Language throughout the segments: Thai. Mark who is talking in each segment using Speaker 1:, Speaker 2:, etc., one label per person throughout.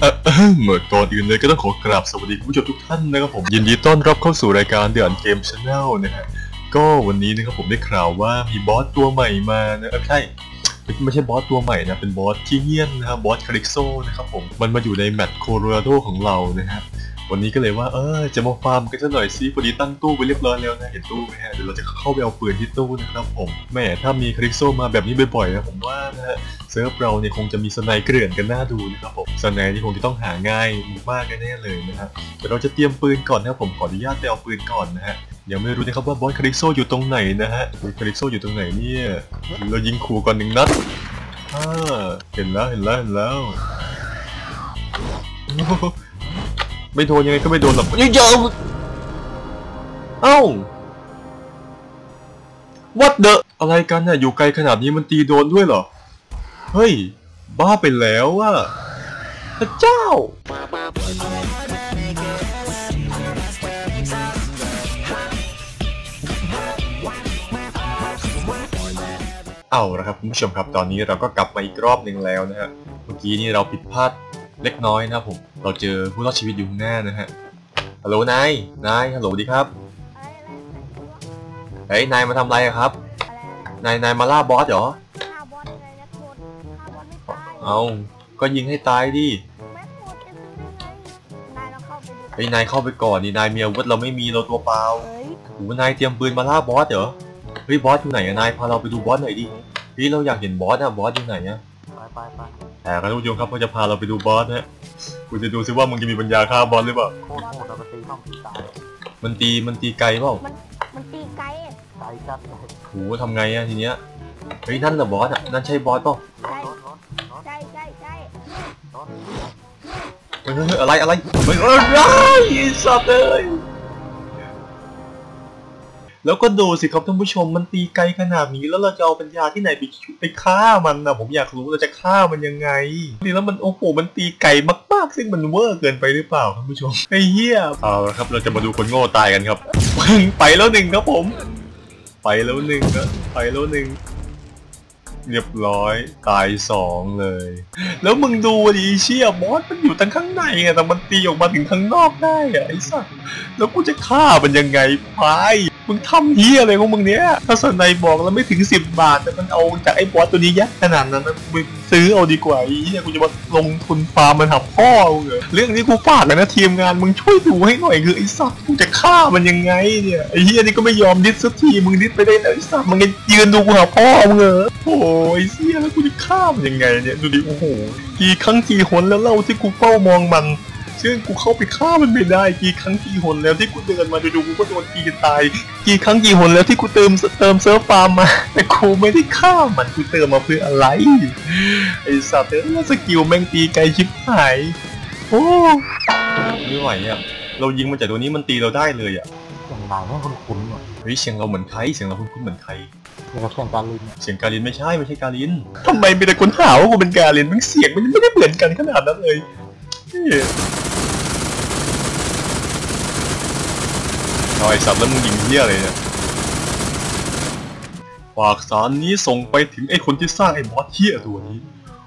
Speaker 1: เออเหมือก่อนอื่นเลยก็ต้องขอกราบสวัสดีผู้ชมทุกท่านนะครับผมยินดีต้อนรับเข้าสู่รายการเดือนเกมชาแนลนะฮะก็วันนี้นะครับผมได้ข่าวว่ามีบอสตัวใหม่มานะเออไม่ใช่ไม่ไม่ใช่บอสตัวใหม่นะเป็นบอสที่เงียนนะครับบอสคาริโซนะครับผมมันมาอยู่ในแมตช์โคโลราโดของเรานะฮะ วันนี้ก็เลยว่าเออจะมาฟาร์มกันสักหน่อยซิพอดีตั้งตู้ไปเรียบร้อยแล้วนะเห็นตู้ไหมฮะเดี๋ยวเราจะเข้าไปเอาปืนที่ตู้นะครับผมแหม่ถ้ามีคาริกโซมาแบบนี้บ่อยๆนะผมว่านะฮะเซิร์ฟเราเนี่ยคงจะมีสไนเกลื่อนกันน่าดูนะครับผมสไนนี่คงจะต้องหาง่ายมากแน่เลยนะฮะเดี๋ยวเราจะเตรียมปืนก่อนนะครับผมขออนุญาตไปเอาปืนก่อนนะฮะยังไม่รู้นะครับว่าบอสคาริโซอยู่ตรงไหนนะฮะบอสคาริโซอยู่ตรงไหนเนี่ยเรายิงขู่ก่อนหนึ่งนัดอ่าเห็นแล้วเห็นแล้วเห็นแล้ว ไม่โดนยังไงก็ไม่โดนหรอกเยอะๆเอ้า What the อะไรกันน่ะอยู่ไกลขนาดนี้มันตีโดนด้วยเหรอ เฮ้ย บ้าไปแล้วอะพระเจ้าเอาละครับคุณผู้ชมครับตอนนี้เราก็กลับมาอีกรอบหนึ่งแล้วนะฮะเมื่อกี้นี่เราผิดพลาด เล็กน้อยนะครับผม เราเจอผู้รอดชีวิตอยู่ข้างหน้านะฮะ ฮัลโหลนาย นาย ฮัลโหลดีครับ เฮ้ย นายมาทำอะไรอะครับ นาย นายมาล่าบอสเหรอ
Speaker 2: ฆ่าบอลยังไงนะคุณฆ่าบอลไม่ตาย
Speaker 1: เอาก็ยิงให้ตายดิ
Speaker 2: แม่คุณจะซื้อยังไงนายเราเข้าไปดู
Speaker 1: เฮ้ย นายเข้าไปก่อนนี่ นายมีอาวุธเราไม่มีเราตัวเปล่า
Speaker 2: เอ้ย
Speaker 1: โอ้นายเตรียมปืนมาล่าบอสเหรอ เฮ้ยบอสอยู่ไหนอะนายพาเราไปดูบอสหน่อยดิ เฮ้ยเราอยากเห็นบอสอะบอสอยู่ไหนอะ
Speaker 3: ไปไปไป
Speaker 1: แต่ครับท่านผู้ชมครับเขาจะพาเราไปดูบอสนะฮะกูจะดูซิว่ามึงจะมีปัญญาฆ่าบอสหรือเปล่า
Speaker 3: โคตรโหดเราไปตีช่องตีตาย
Speaker 1: มันตีมันตีไกลเปล่า
Speaker 2: มันตีไกลอะ
Speaker 3: ไกลจัดเลย
Speaker 1: โหทำไงอะทีเนี้ยเฮ้ยนั่นเหรอบอสอะนั่นใช่บอสเปล่าร
Speaker 3: ถรถรถรถ
Speaker 2: ใช่ใช่ใช่
Speaker 3: รถ
Speaker 1: เฮ้ยเฮ้ยเฮ้ยอะไรอะไรเฮ้ยเอ้ยไอ้สัตว์เอ้ย แล้วก็ดูสิครับท่านผู้ชมมันตีไกลขนาดนี้แล้วเราจะเอาปัญญาที่ไหนไปไปฆ่ามันนะผมอยากรู้เราจะฆ่ามันยังไงนี่แล้วมันโอ้โหมันตีไกลมากๆ ซึ่งมันเวอร์เกินไปหรือเปล่าท่านผู้ชมไอ้เหี้ยเอาละครับ เราจะมาดูคนโง่ตายกันครับไปแล้วหนึ่งครับผม ไปแล้วหนึ่งนะไปแล้วหนึ่งเรียบร้อยตายสองเลย แล้วมึงดูดิเชี่ยบอสมันอยู่ตั้งข้างในไงแต่มันตีออกมาถึงข้างนอกได้อะไอ้สัสแล้วกูจะฆ่ามันยังไงพาย มึงทำเฮียอะไรของมึงเนี้ยถ้าสนายบอกแล้วไม่ถึงสิบบาท แต่มันเอาจากไอ้บอสตัวนี้ยักษ์ขนาดนั้นมึงซื้อเอาดีกว่าไอ้เฮียกูจะมาลงทุนฟาร์มมันหับพ่อเหรอเรื่องนี้กูฝากเลยนะทีมงานมึงช่วยดูให้หน่อยคือไอ้สัสกูจะฆ่ามันยังไงเนี่ยไอ้เฮียนี่ก็ไม่ยอมดิสสักทีมึงดิสไปได้แล้วไอ้สัสมึงยืนดูกูหาพ่อมึงเหรอโอ้ยเฮียแล้วกูจะฆ่ามันยังไงเนี่ยดูดิโอ้โหกี่ครั้งกี่หนแล้วเล่าที่กูเฝ้ามองมัน ซึ่งกูเข้าไปฆ่ามันไม่ได้กี่ครั้งกี่หนแล้วที่กูเดินมาดูๆกูก็โดนตีตายกี่ครั้งกี่หนแล้วที่กูเติมเติมเซิร์ฟฟาร์มมาแต่กูไม่ได้ฆ่ามันกูเติมมาเพื่ออะไรไอ้สัตว์เอ้ยสกิลแม่งตีไกลชิบหายโอ้ไม่ไหวอะเรายิงมันจากตัวนี้มันตีเราได้เลยอะ
Speaker 3: อย่างไรให้คุณคุ้นๆอะ
Speaker 1: เฮ้ยเสียงเราเหมือนใครเสียงเราคุ้นๆเหมือนใคร
Speaker 3: เรื่องเสียงการลิน
Speaker 1: เสียงการินไม่ใช่ไม่ใช่การินทำไมมีแต่คนหาว่ากูเป็นการินมันเสียงมันไม่ได้เหมือนกันขนาดนั้นเลย เฮ้ยเอาไอ้สัตว์แล้วมึงยิงเหี้ยอะไรเนี่ยฝากสารนี้ส่งไปถึงไอ้คนที่สร้างไอ้บอสเหี้ยตัวนี้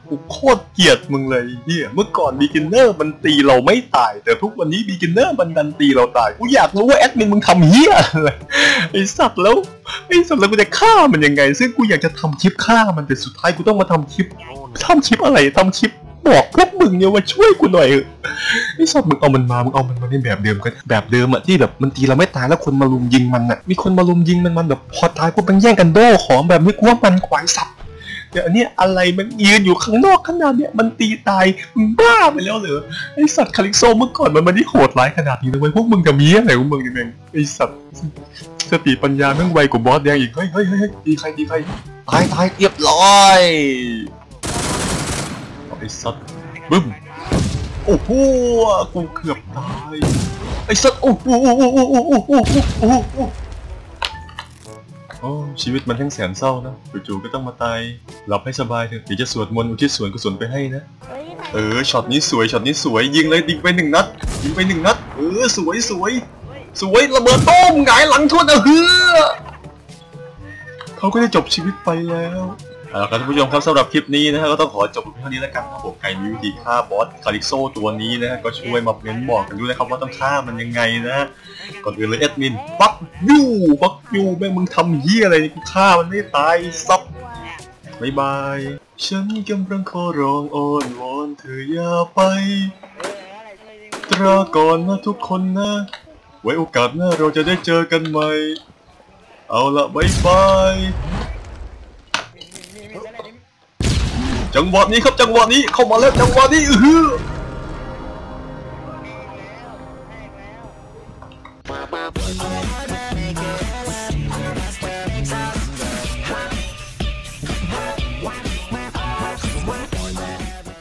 Speaker 1: กูโคตรเกลียดมึงเลยเหี้ยเมื่อก่อนบีกินเนอร์มันตีเราไม่ตาย แต่ทุกวันนี้บีกินเนอร์มันดันตีเราตาย กูอยากรู้ว่าแอดมินมึงทำเหี้ยอะไรไอ้สัตว์แล้วไอ้สัตว์แล้วกูจะฆ่ามันยังไง ซึ่งกูอยากจะทำคลิปฆ่ามันแต่สุดท้ายกูต้องมาทำคลิปทำคลิปอะไรทำคลิปบอกพวก นี่ยว่าช่วยกูหน่อยไอ้สัตว์มึงเอามันมา มึงเอามันมาในแบบเดิมกันแบบเดิมอะที่แบบมันตีเราไม่ตายแล้วคนมาลุมยิงมันอะมีคนมาลุมยิงมันมันแบบพอตายพวกมันแย่งกันโดของแบบนี้กูว่ามันควายสัตว์เดี๋ยวอันนี้อะไรมันยืนอยู่ข้างนอกขนาดเนี้ยมันตีตายมึงบ้าไปแล้วเหรอไอสัตว์คาลิโซเมื่อก่อนมันไม่ได้โหดร้ายขนาดนี้เลยพวกมึงจะมีอะไรของมึงเนี่ยไอสัตว์สติปัญญาแม่งไวกว่าบอสแดงอีกเฮ้ยเฮ้ยเฮ้ยเฮ้ยตีใครตีใครตายตายเรียบร้อยไอสัตว์ บึ้มโอ้โหกูเกือบตายไอ้สัตว์โอ้โหโอ้โหโอ้โหโอ้โหโอ้โหโอ้ชีวิตมันทั้งแสนเศร้านะจู่ๆก็ต้องมาตายหลับให้สบายเถอะเดี๋ยวจะสวดมนต์อุทิศส่วนกุศลไปให้นะ เออช็อตนี้สวยช็อตนี้สวยยิงเลยยิงไปหนึ่งนัดยิงไปหนึ่งนัดเออสวยสวยสวยระเบิดต้มหงายหลังทวนเออเฮือเขาก็ได้จบชีวิตไปแล้ว เอาละครับท่านผู้ชมครับสำหรับคลิปนี้นะฮะก็ต้องขอจบเพียงเท่านี้แล้วกันครับผมไก่มีวิธีฆ่าบอสคาริโซตัวนี้นะฮะก็ช่วยมาเม้นบอกกันด้วยนะครับว่าต้องฆ่ามันยังไงนะฮะก่อนอื่นเลยแอดมินฟักยูฟักยูแม่งมึงทำเหี้ยอะไรกูฆ่ามันไม่ตายซับบายบายฉันกำลังขอร้องอ้อนวอนเธออย่าไป ตราก่อนนะทุกคนนะ ไว้โอกาสหน้าเราจะได้เจอกันใหม่ เอาละบายบาย จังหวะนี้ครับจังหวะนี้เข้ามาแล้วจังหวะนี้อือหือ
Speaker 4: มามา